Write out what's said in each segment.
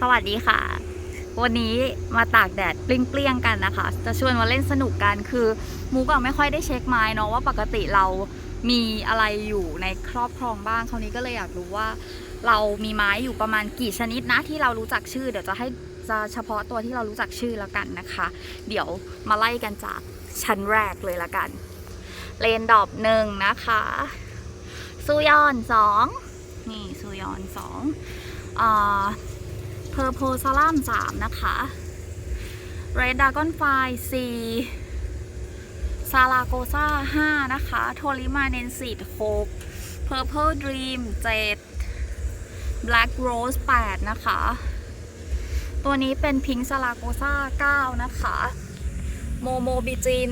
สวัสดีค่ะ วันนี้มาตากแดดเปรี้ยงๆกันนะคะ จะชวนมาเล่นสนุกกันคือมูก็ไม่ค่อยได้เช็คไม้เนาะว่าปกติเรามีอะไรอยู่ในครอบครองบ้างคราวนี้ก็เลยอยากรู้ว่า เรามีไม้อยู่ประมาณกี่ชนิดนะที่เรารู้จักชื่อ เดี๋ยวจะให้จะเฉพาะตัวที่เรารู้จักชื่อแล้วกันนะคะ เดี๋ยวมาไล่กันจากชั้นแรกเลยละกัน เลนดอบหนึ่งนะคะซูยอนสองนี่ซูยอนสองอ่า เพอร์โพซาลัมสามนะคะเรดดากอนไฟสี่ซาลาโกซาห้านะคะ โทลิมาเนนซีดหก Purple Dream 7 Black Rose 8นะคะ ตัวนี้เป็น Pink Saragossa 9นะคะโมโมบิจิน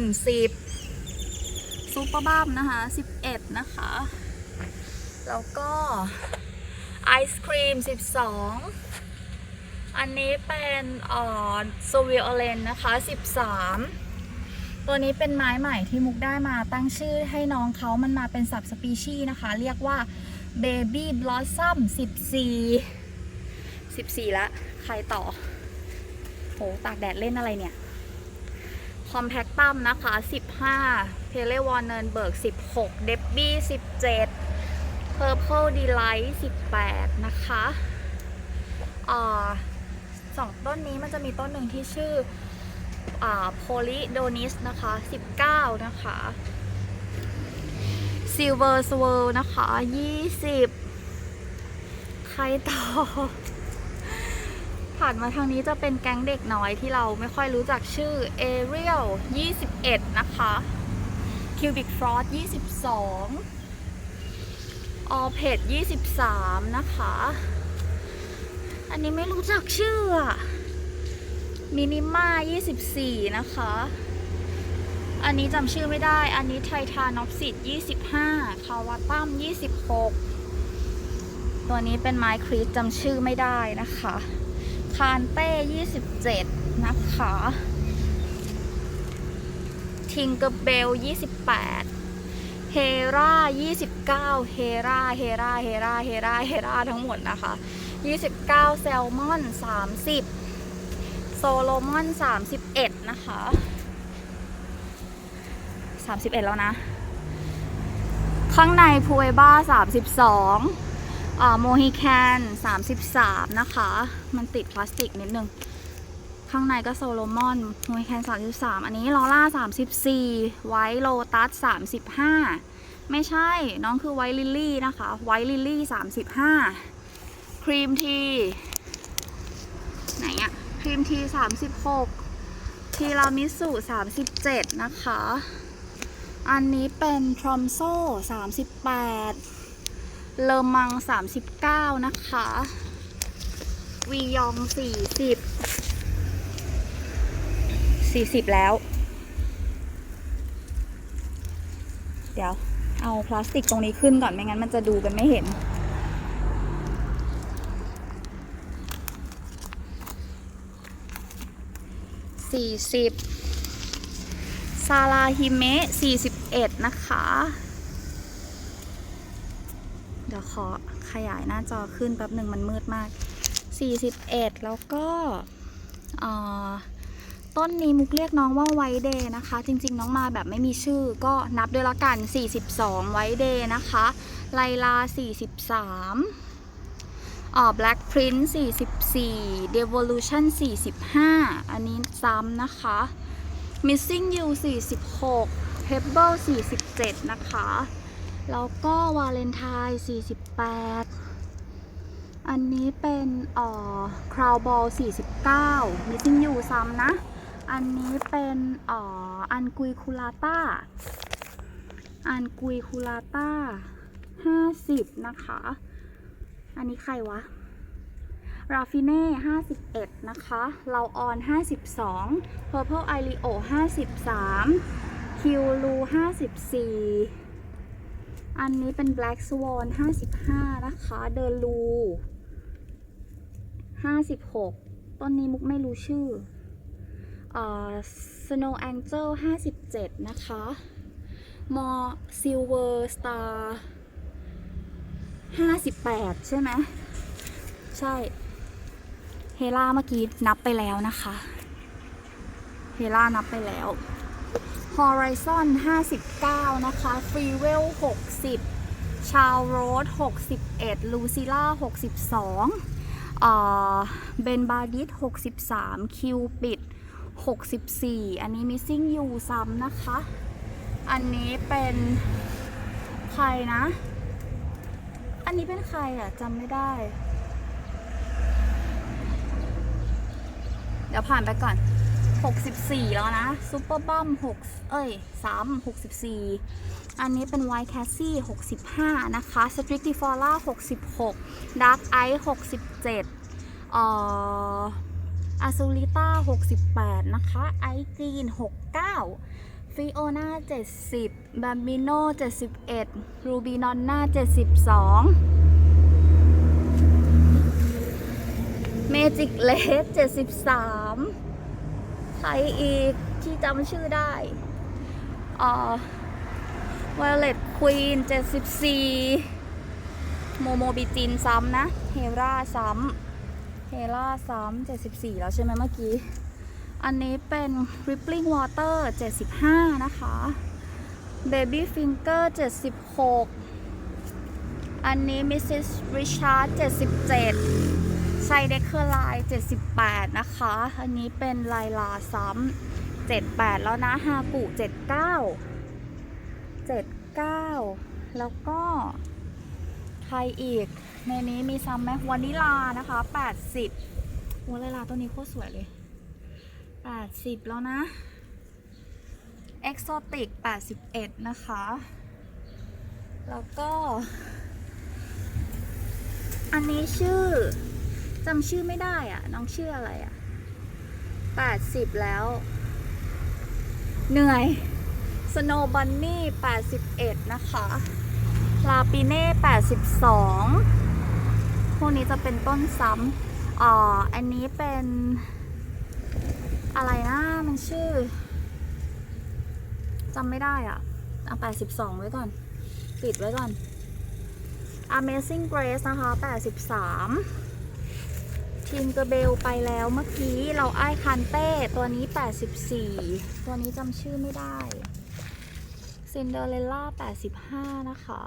10ซูเปอร์บัมนะคะ11นะคะ แล้วก็ไอศครีม12อั อันนี้เป็นออโซเวียเลนนะคะ 13 ตัวนี้เป็นไม้ใหม่ที่มุกได้มาตั้งชื่อให้น้องเขามันมาเป็นสับสปีชีนะคะ เรียกว่า Baby Blossom 14 14 ละ ใครต่อโหตากแดดเล่นอะไรเนี่ย Compactum นะคะ 15 p e l e w a r n e r b e r g 16 Debbie 17 Purple Delight 18 นะคะอ่า สองต้นนี้มันจะมีต้นหนึ่งที่ชื่ออโพลิโดนิสนะคะ 19 นะคะซิลเวอร์สเวลนะคะ 20 ใครต่อ ผ่านมาทางนี้จะเป็นแก๊งเด็กน้อยที่เราไม่ค่อยรู้จักชื่อเอเรียล21 นะคะคิวบิกฟรอส22 ออเพด23 นะคะ อันนี้ไม่รู้จักชื่ออะมินิมา24 นะคะ อันนี้จำชื่อไม่ได้ อันนี้ไททานอฟซิด25 คาวาตัม26 ตัวนี้เป็นไม้คริสจำชื่อไม่ได้นะคะ คานเต้ 27 นะคะ ทิงเกอร์เบล 28 เฮรา29 เฮราเฮราเฮราเฮราเฮราทั้งหมดนะคะ 29 แซลมอน 30 โซโลมอน 31 นะคะ 31 แล้วนะ ข้างในพูเอบ้า 32อ่าโมฮิแคน33 นะคะ มันติดพลาสติกนิดนึง ข้างในก็โซโลมอนโมฮิแคน33 อันนี้ลอล่า 34 ไวท์โลตัส 35ไม่ใช่ น้องคือไวท์ลิลลี่นะคะ ไวท์ลิลลี่ 35 ครีมทีไหนอะครีมทีสามสิบหกทีรามิสุสามสิบเจ็ดนะคะ อันนี้เป็นทรอมโซ่สามสิบแปดเลอมังสามสิบเก้านะคะวียองสี่สิบสี่สิบแล้ว เดี๋ยวเอาพลาสติกตรงนี้ขึ้นก่อนไม่งั้นมันจะดูกันไม่เห็น สี่สิบซาลาฮิเมะสี่สิบเอ็ดนะคะ เดี๋ยวขอขยายหน้าจอขึ้นแป๊บหนึ่งมันมืดมาก 41 แล้วก็ต้นนี้มุกเรียกน้องว่าไวเดย์นะคะ จริง ๆ น้องมาแบบไม่มีชื่อก็นับด้วยละกัน 42 ไวเดย์นะคะ ไลลา 43 ออ Black Prince 44 Devolution 45 อันนี้ซ้ำนะคะ Missing You 46 Pebble 47 นะคะ แล้วก็ Valentine 48 อันนี้เป็นอ่อ Crow Ball 49 Missing You ซ้ำนะ อันนี้เป็นอ่ออันกุยคูลาต้าอันกุยคูลาต้า50 นะคะ อันนี้ใครวะราฟิเน่51 นะคะ เราออน 52 Purple i r i o 53 คิวลู54 อันนี้เป็น Black Swan 55 นะคะ เดอลู56 ต้นนี้มุกไม่รู้ชื่อเอ่อ Snow Angel 57 นะคะ มอ Silver Star 58ใช่ไหมใช่ เฮล่าเมื่อกี้นับไปแล้วนะคะ เฮล่านับไปแล้ว Horizon 59 นะคะ f r e e w e l 60 ชาวโรด61 ลูซิล่า62เอ่อเบนบาดิส63 คิวปิด 64 อันนี้ Missing You ซ้ำนะคะ อันนี้เป็นใครนะ นนี้เป็นใครอะจำไม่ได้ เดี๋ยวผ่านไปก่อน 64 แล้วนะซูเปอร์บัม6เอ้ย 3 64 อันนี้เป็นไวท์แคสซี่ 65 นะคะสตริกติฟอร่า66ดาร์กไอซ์67เอ่ออาซูลิต้า68 นะคะ ไอซ์กรีน69 ฟิโอนา70แบมบิโน71 รูบีนอนนา72 เมจิกเลส73 ใครอีกที่จำชื่อได้อ่า Violet Queen 74 โมโมบิจินซ้ำนะ เฮราซ้ำ เฮราซ้ำ74 แล้วใช่ไหมเมื่อกี้ อันนี้เป็น Rippling Water 75 นะคะ Baby Finger 76 อันนี้ Mrs. Richard 77ไซเดคเคอร์ไลน์78 นะคะ อันนี้เป็นลายลาซ้ำ78 แล้วนะฮากุ79 79 แล้วก็ใครอีก ในนี้มีซ้ำไหมวานิลานะคะ 80วานิลาตัวนี้โคตรสวยเลย 80 แล้วนะเอ็กโซติก81 นะคะ แล้วก็ อันนี้ชื่อจำชื่อไม่ได้อะน้องชื่ออะไรอะ80 แล้ว เหนื่อย Snow Bunny 81 นะคะลาปิเน่82 พวกนี้จะเป็นต้นซ้ำอ่ออันนี้เป็น อะไรนะมันชื่อจำไม่ได้อะเอา82ไว้ก่อน ปิดไว้ก่อน Amazing Grace นะคะ 83 ทีมกร์เบลไปแล้วเมื่อกี้เราไอ้คันเต้ตัวนี้ 84 ตัวนี้จำชื่อไม่ได้ซินเดอเรลล่า85 นะคะ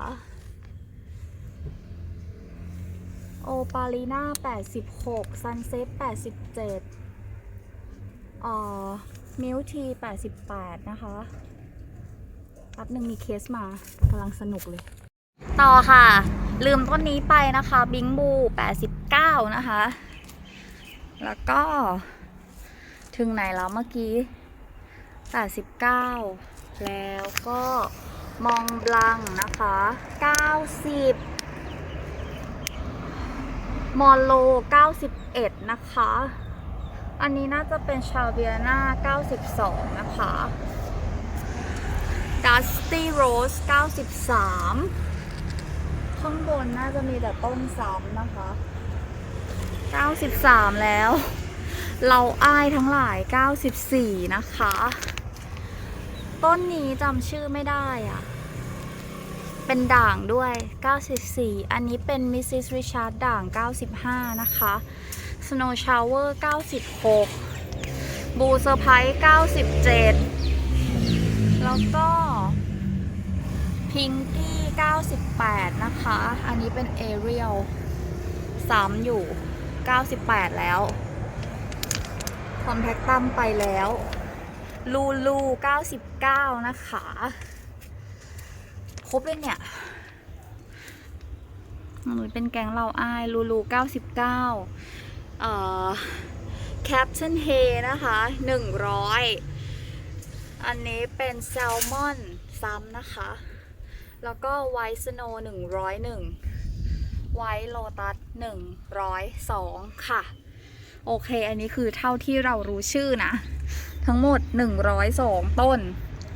โอปาลีนา86ซันเซ็ต87 ออมิลที88นะคะแป๊บหนึ่งมีเคสมากำลังสนุกเลย ต่อค่ะ ลืมต้นนี้ไปนะคะ บิงบู89นะคะ แล้วก็ ถึงไหนแล้วเมื่อกี้89แล้วก็มองบลังนะคะ90มอลโล 91 นะคะ อันนี้น่าจะเป็นชาเวียนา92 นะคะดัสตี้โรส93 ข้างบนน่าจะมีแต่ต้นซ้ำนะคะ 93 แล้ว เราอ้ายทั้งหลาย 94 นะคะ ต้นนี้จำชื่อไม่ได้อะเป็นด่างด้วย 94 อันนี้เป็น Mrs. Richard ด่าง 95 นะคะ Snow Shower 96 Blue Surprise 97 แล้วก็ Pinky 98 นะคะ อันนี้เป็น Ariel ซ้ำอยู่ 98 แล้ว คอมแพคตั้มไปแล้ว ลูลู99 นะคะ ครบเลยเนี่ยหนูเป็นแกงเราอาย ลูลู 99 แคปชั่นเฮนะคะ 100 อันนี้เป็นแซลมอนซ้ำนะคะ แล้วก็ไวท์สโนว์101 ไวท์โลตัส 102 ค่ะ โอเค อันนี้คือเท่าที่เรารู้ชื่อนะ ทั้งหมด 102 ต้น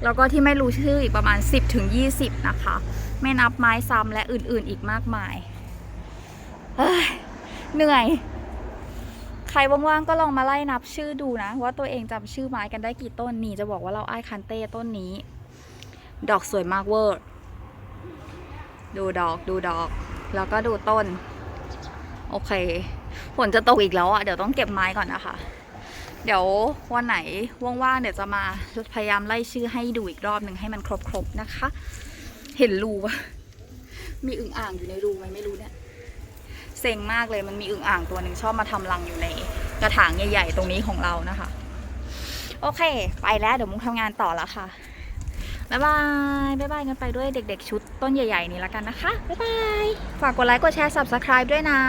แล้วก็ที่ไม่รู้ชื่ออีกประมาณ 10ถึง20นะคะ ไม่นับไม้ซ้ำและอื่นๆอีกมากมาย เหนื่อย ใครว่างๆก็ลองมาไล่นับชื่อดูนะ ว่าตัวเองจำชื่อไม้กันได้กี่ต้นนี่จะบอกว่าเราไอ้ายคันเต้ต้นนี้ ดอกสวยมากเวอร์ดูดอกดูดอก แล้วก็ดูต้น โอเคฝนจะตกอีกแล้วอะเดี๋ยวต้องเก็บไม้ก่อนนะคะ เดี๋ยววันไหนว่างๆเดี๋ยวจะมาพยายามไล่ชื่อให้ดูอีกรอบหนึ่งให้มันครบๆนะคะ เห็นรูปะมีอึ่งอ่างอยู่ในรูไหมไม่รู้เนี่ย เซ็งมากเลยมันมีอึ่งอ่างตัวหนึ่งชอบมาทำรังอยู่ในกระถางใหญ่ๆตรงนี้ของเรานะคะ โอเค ไปแล้วเดี๋ยวมุกทำงานต่อแล้วค่ะบ๊ายบายบ๊ายบายกันไปด้วยเด็กๆ ชุดต้นใหญ่ ๆ นี้แล้วกันนะคะบ๊ายบาย ฝากกดไลค์กดแชร์ subscribe ด้วยนะ